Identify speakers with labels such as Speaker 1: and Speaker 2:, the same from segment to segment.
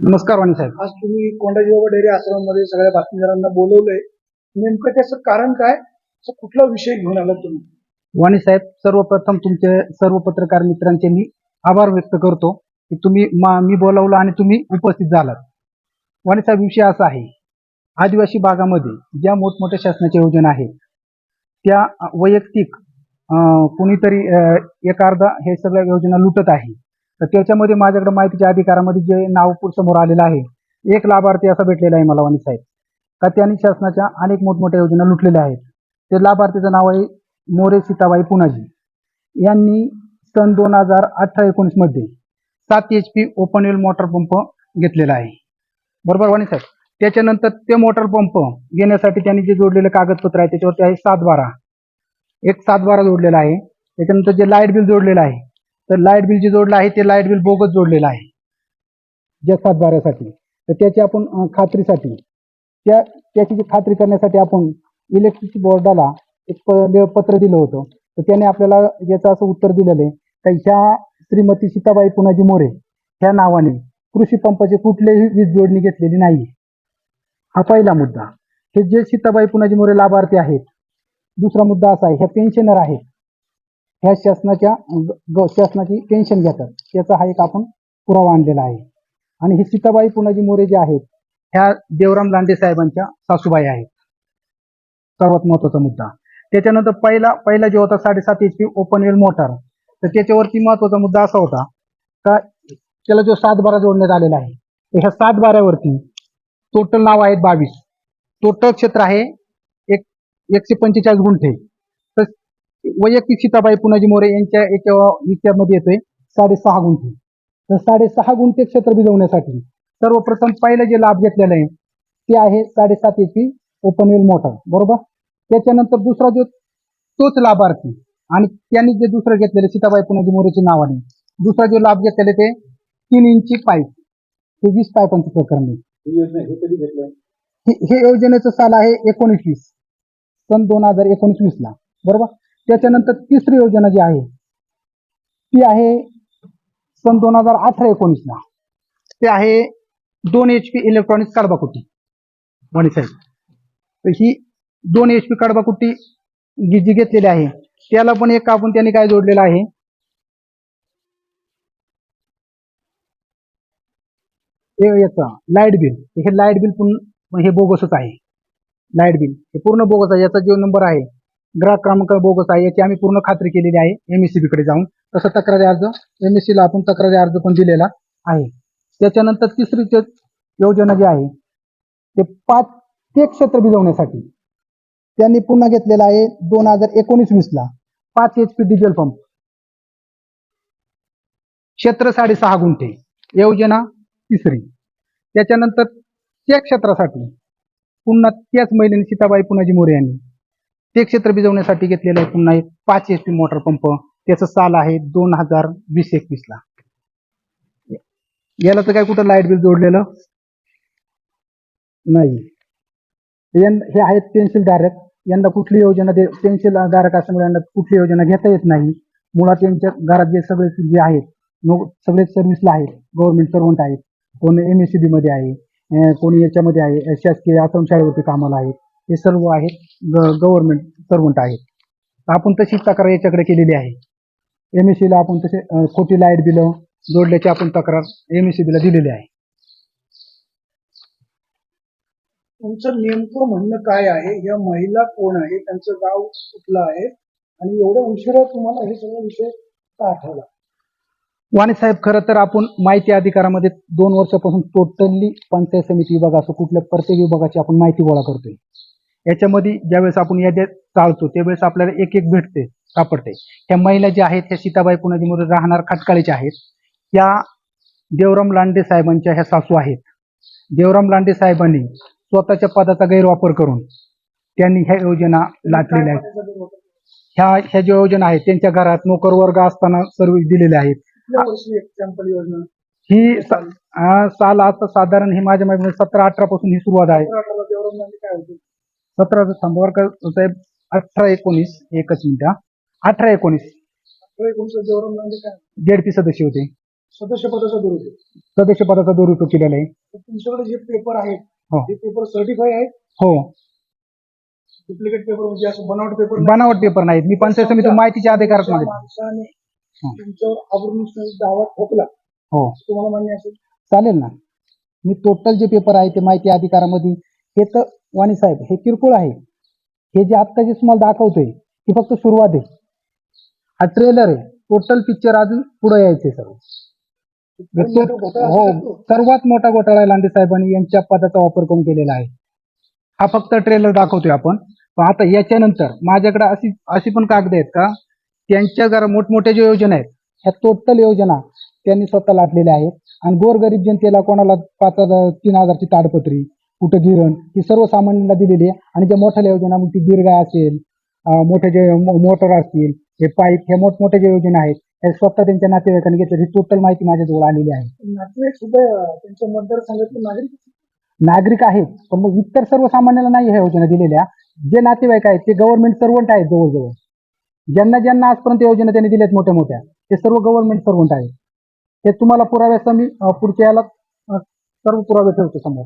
Speaker 1: नमस्कार वाणी साहेब.
Speaker 2: आज तुम्ही कोंडाजी बाबा डेअरी आश्रमामध्ये सगळ्या बातमीदारांना बोलवलंय. नेमकं त्याचं कारण काय? कुठला विषय घेऊन आला तुम्ही?
Speaker 1: वाणी साहेब सर्वप्रथम तुमचे सर्व पत्रकार मित्रांचे मी आभार व्यक्त करतो की तुम्ही मा- बोलावलं आणि तुम्ही उपस्थित झालात. वाणी साहेब विषय असा आहे. आदिवासी भागामध्ये ज्या मोठमोठ्या शासनाच्या योजना आहेत त्या वैयक्तिक कोणीतरी एक अर्धा हे सगळ्या योजना लुटत आहे. तर त्याच्यामध्ये माझ्याकडे माहितीच्या अधिकारामध्ये जे नाव समोर आलेलं आहे एक लाभार्थी असा भेटलेला आहे मला वाणी साहेब. का त्यांनी शासनाच्या अनेक मोठमोठ्या योजना लुटलेल्या आहेत. ते लाभार्थीचं नाव आहे मोरे सीताबाई पुनाजी. यांनी सन दोन हजार अठरा एकोणीसमध्ये सात H P open well motor pump घेतलेला आहे. बरोबर वाणी साहेब? त्याच्यानंतर ते मोटर पंप घेण्यासाठी त्यांनी जे जोडलेले कागदपत्र आहे त्याच्यावरती आहे सात बारा एक सात बारा जोडलेला आहे. त्याच्यानंतर जे लाइट बिल जोडलेलं आहे तर लाइट बिल जे जोडलं आहे ते लाइट बिल बोगस जोडलेलं आहे. ज्या सातबाऱ्यासाठी. तर त्याची आपण खात्रीसाठी. त्या त्याची जी खात्री करण्यासाठी आपण इलेक्ट्रिसिटी बोर्डाला एक प- पत्र दिलं होतं. तर त्याने आपल्याला याचं असं उत्तर दिलेलं आहे. का ह्या श्रीमती सीताबाई पुनाजी मोरे ह्या नावाने कृषी पंपाची कुठलीही वीज जोडणी घेतलेली नाही हा पहिला मुद्दा. हे जे सीताबाई पुनाजी मोरे लाभार्थी आहेत दुसरा मुद्दा असा आहे ह्या पेन्शनर आहेत. ह्या शासनाच्या ग- शासनाची पेन्शन घेतात. त्याचा हा एक आपण पुरावा आणलेला आहे. आणि हे सीताबाई पुनाजी मोरे जे आहेत ह्या देवराम लांडे साहेबांच्या सासूबाई आहेत. सर्वात महत्त्वाचा मुद्दा. त्याच्यानंतर पहिला पहिला जो होता साडेसात H P open well motor तर त्याच्यावरती महत्त्वाचा मुद्दा असा होता का त्याला जो सात बारा जोडण्यात आलेला आहे तर ह्या सातबाऱ्यावरती टोटल नाव आहेत बावीस. टोटल क्षेत्र आहे एक एकशे पंचेचाळीस गुंठे. वैयक्तिक सीताबाई पुनाजी मोरे यांच्या याच्या याच्यामध्ये येतोय साडेसहा गुंठे. तर साडेसहा गुंठे क्षेत्र भिजवण्यासाठी सर्वप्रथम पहिलं जे लाभ घेतलेला आहे ते आहे साडेसात H P open well motor बरोबर? त्याच्यानंतर दुसरा जो तोच लाभार्थी आणि त्यांनी जे दुसरं घेतलेलं सीताबाई पुनाजी मोरेच्या नावाने दुसरा जो लाभ घेतलेला ते तीन इंची पाईप. हे वीस पाईपांचं प्रकरण आहे.
Speaker 2: ही योजना हे कधी घेतलं
Speaker 1: हे हे योजनेचं साल आहे एकोणीस वीस सन दोन हजार एकोणीस वीस ला बरोबर? त्याच्यानंतर तिसरी योजना जी आहे ती आहे सन दोन हजार अठरा एकोणीस ला. ते आहे दोन एच पी इलेक्ट्रॉनिक्स कडबाकुट्टी. वाणी साहेब तर ही दोन एच पी कडबाकुट्टी जी जी घेतलेली आहे त्याला पण एक आपण त्यांनी काय जोडलेलं आहे? याचा लाइट बिल हे लाइट बिल पण हे बोगसच आहे. लाइट बिल हे पूर्ण बोगस आहे. याचा जो नंबर आहे ग्राहक क्रमांक बोगस आहे याची आम्ही पूर्ण खात्री केलेली आहे एमएससीबी कडे जाऊन. तसं तक्रारी अर्ज एमएससी ला आपण तक्रारी अर्ज पण दिलेला आहे. त्याच्यानंतर तिसरी योजना जी आहे ते पाच ते क्षेत्र भिजवण्यासाठी त्यांनी पुन्हा घेतलेला आहे दोन हजार एकोणीस वीस ला. पाच एच पी डिझेल पंप क्षेत्र साडेसहा गुंठे. योजना तिसरी. त्याच्यानंतर त्या क्षेत्रासाठी पुन्हा त्याच महिलेने सीताबाई पुनाजी मोरे यांनी ते क्षेत्र भिजवण्यासाठी घेतलेलं आहे पुन्हा एक पाच एच पी मोटर पंप. त्याचं साल आहे दोन हजार वीस एकवीस ला. याला तर काय कुठं लाइट बिल जोडलेलं? नाही. हे आहेत पेन्सिल धारक. यांना कुठली योजना दे पेन्सिल धारक असल्यामुळे यांना कुठली योजना घेता येत नाही. मुळात यांच्या घरात जे सगळे जे आहेत सगळे सर्व्हिसला आहेत. गव्हर्नमेंट सर्वंट आहेत. कोण एम एस सी बी मध्ये आहे कोणी याच्यामध्ये आहे शासकीय आश्रमशाळेवरती कामाला आहेत. हे सर्व आहेत. गव्हर्नमेंट सर्वंट आहेत. आपण तशीच तक्रार याच्याकडे केलेली आहे. एम एस ला आपण तसे खोटी लाइट बिलं जोडल्याची आपण तक्रार एम एस सी बीला दिलेली आहे.
Speaker 2: तुमचं नेमकं म्हणणं काय आहे? या महिला कोण आहे? त्यांचं गाव कुठलं आहे? आणि एवढ्या उशिरा तुम्हाला हे सगळं विषय का आठवला?
Speaker 1: वाणी साहेब खरं तर आपण माहिती अधिकारामध्ये दोन वर्षापासून टोटली पंचायत समिती विभाग असो कुठल्या प्रत्येक विभागाची आपण माहिती गोळा करतोय. याच्यामध्ये ज्यावेळेस आपण याद्या चालतो त्यावेळेस आपल्याला एक एक भेटते सापडते. ह्या महिला ज्या आहेत ह्या सीताबाई पुनाजीमध्ये राहणार खटकाळीच्या आहेत त्या देवराम लांडे साहेबांच्या ह्या सासू आहेत. देवराम लांडे साहेबांनी स्वतःच्या पदाचा गैरवापर करून त्यांनी ह्या योजना लाटलेल्या आहेत? ह्या ह्या ज्या योजना आहेत त्यांच्या घरात नोकर वर्ग असताना सर्व्हिस दिलेल्या आहेत. ही साल आता साधारण ही माझ्या सतरा अठरा पासून ही सुरुवात आहे.
Speaker 2: सतरा
Speaker 1: थांबवरकर साहेब अठरा एकोणीस एकच मिनिट हा. अठरा एकोणीस.
Speaker 2: काय? होते?
Speaker 1: जेडपी सदस्य होते.
Speaker 2: सदस्य पदाचा दुरुपयोग
Speaker 1: सदस्य पदाचा दुरुपयोग केलेला आहे.
Speaker 2: तर तुमच्याकडे जे पेपर आहेत
Speaker 1: हो.
Speaker 2: ते पेपर सर्टिफाय आहेत?
Speaker 1: हो.
Speaker 2: डुप्लिकेट पेपर म्हणजे असं बनावट पेपर
Speaker 1: बनावट पेपर नाहीत. मी पंचायत समिती माहितीच्या अधिकारात मागितले.
Speaker 2: माणसाने
Speaker 1: हं.
Speaker 2: तुमच्यावर आवरून दावा ठोकला.
Speaker 1: हो.
Speaker 2: तुम्हाला मान्य असेल?
Speaker 1: चालेल ना. मी टोटल जे पेपर आहे ते माहिती अधिकारामध्ये हे तर वाणी साहेब हे किरकोळ आहे. हे जे आत्ता जे तुम्हाला दाखवतोय ही फक्त सुरुवात आहे. हा ट्रेलर आहे. टोटल पिक्चर अजून पुढे यायचे सर्व. हो. सर्वात मोठा घोटाळा लांडे साहेबांनी यांच्या पदाचा वापर करून केलेला आहे. हा फक्त ट्रेलर दाखवतोय आपण. पण आता याच्यानंतर माझ्याकडे अशी अशी पण कागद आहेत का? त्यांच्या जरा मोठमोठ्या ज्या योजना आहेत ह्या टोटल योजना त्यांनी स्वतः लाटलेल्या आहेत. आणि गोरगरीब जनतेला कोणाला पाच हजार तीन हजारची ताडपत्री कुठं गिरण ही सर्वसामान्यांना दिलेली आहे. आणि ज्या मोठ्या योजना मग ती दीर्घाय असेल मोठे जे मोटर असतील हे पाईप हे मोठमोठ्या ज्या योजना आहेत हे स्वतः त्यांच्या नातेवाईकांनी घेतल्या ही टोटल माहिती माझ्याजवळ आलेली आहे.
Speaker 2: नातेवाईक सुद्धा त्यांच्या मतदारसंघातले नागरिक?
Speaker 1: नागरिक आहेत पण मग इतर सर्वसामान्यांना नाही ह्या योजना दिलेल्या. जे नातेवाईक आहेत ते गव्हर्नमेंट सर्वंट आहेत जवळजवळ. ज्यांना ज्यांना आजपर्यंत योजना त्यांनी दिल्यात मोठ्या मोठ्या ते सर्व गव्हर्नमेंट सर्वंट आहेत. ते तुम्हाला पुराव्यासह मी पुढच्या याला सर्व पुरावे ठेवतो समोर.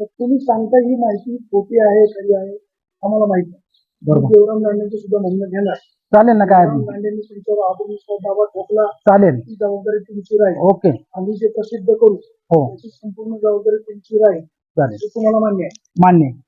Speaker 2: तुम्ही सांगता ही माहिती खोटी आहे खरी आहे आम्हाला माहीत नाही. लांडेंचं सुद्धा म्हणणं घेणार.
Speaker 1: चालेल ना काय
Speaker 2: लांडेंनी तुमच्यावर आवरून दावा ठोकला.
Speaker 1: चालेल.
Speaker 2: ती जबाबदारी तुमची राहील.
Speaker 1: ओके.
Speaker 2: आम्ही जे प्रसिद्ध करू
Speaker 1: हो.
Speaker 2: त्याची संपूर्ण जबाबदारी तुमची राहील.
Speaker 1: चालेल.
Speaker 2: हे तुम्हाला मान्य आहे.
Speaker 1: मान्य आहे.